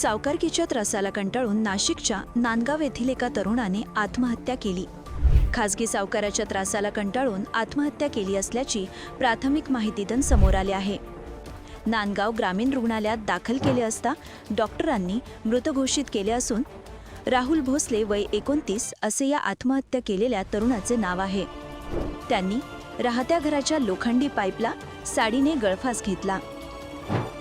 सावकारकीच्या त्रासाला कंटाळून नाशिकच्या नांदगाव येथील एका तरुणाने आत्महत्या केली. खासगी सावकाराच्या त्रासाला कंटाळून आत्महत्या केली असल्याची प्राथमिक माहितीतून समोर आले आहे. नांदगाव ग्रामीण रुग्णालयात दाखल केले असता डॉक्टरांनी मृत घोषित केले असून राहुल भोसले वय एकोणतीस असे या आत्महत्या केलेल्या तरुणाचे नाव आहे. त्यांनी राहत्या घराच्या लोखंडी पाईपला साडीने गळफास घेतला.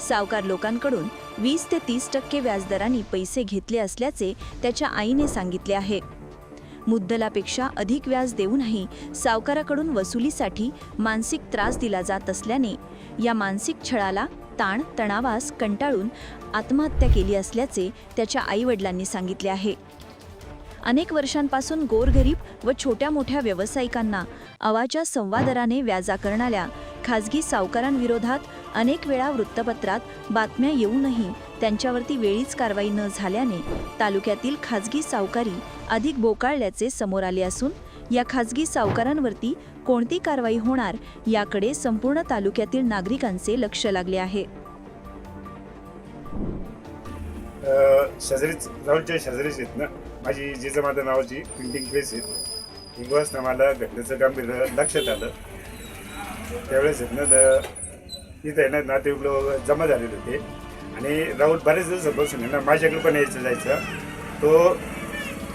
सावकार लोकांकडून वीस ते तीस टक्के व्याजदराने पैसे घेतले असल्याचे त्याच्या आईने सांगितले आहे. मुद्दलापेक्षा अधिक व्याज देऊनही सावकाराकडून वसुलीसाठी मानसिक त्रास दिला जात असल्याने या मानसिक छळाला ताण तणावास कंटाळून आत्महत्या केली असल्याचे त्याच्या आईवडिलांनी सांगितले आहे. अनेक वर्षांपासून गोरगरीब व छोट्या मोठ्या व्यावसायिकांना अवाच्या संवादराने व्याजा करणाऱ्या खाजगी सावकारांविरोधात अनेक वेळा वृत्तपत्रात बातम्या येऊनही त्यांच्यावरती वेळीच कारवाई न झाल्याने तालुक्यातील खाजगी सावकारी अधिक बोकाळल्याचे समोर आले असून या खाजगी सावकारांवरती कोणती कारवाई होणार याकडे संपूर्ण तालुक्यातील नागरिकांचे लक्ष लागले आहे. शेजारीच राहुलच्या शेजारीच आहेत ना? माझी जिजामाता नावाची प्रिंटिंग प्रेस आहे एक वाजता मला घटनेचं काम लक्षात आलं. त्यावेळेस आहेत ना इथं आहे ना नातेवाईक लोक जमा झालेले होते. आणि राहुल बरेच दिवसापासून आहे ना माझ्याकडे पण यायचं जायचं. तो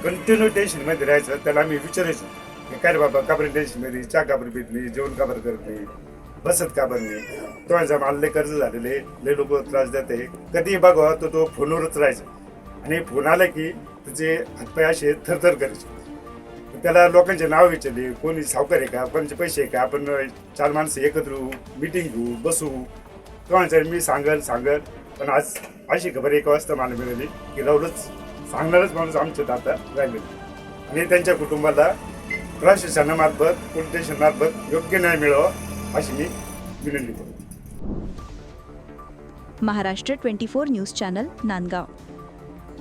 कंटिन्यू टेन्शनमध्ये राहायचं त्याला आम्ही विचारायचो. की काय रे बाबा काबर टेन्शनमध्ये चहा काबर पित नाही? जेवण काबर करत नाही? बसत काबर नाही? तो माझा मानले कर्ज झालेले लय लोक त्रास देते कधी बघा तो तो फोनवरच राहायचा. आणि फोन आला की त्याचे हातपाय असे थरथर करायचे. त्याला लोकांचे नाव विचारले कोणी सावकार आहे का? कोणाचे पैसे आहे का? आपण चार माणसं एकत्र येऊ मिटिंग घेऊ बसू. कोणाचं मी सांगल सांगल. पण आज अशी खबर एक वाजता मला मिळाली की राहुलच सांगणारच माणूस आमच्या दादा राहिले आणि त्यांच्या कुटुंबाला प्रशासनामार्फत पोलीस स्टेशनमार्फत योग्य न्याय मिळावा अशी मी विनंती करतो. Maharashtra twenty four news channel Nandgaon.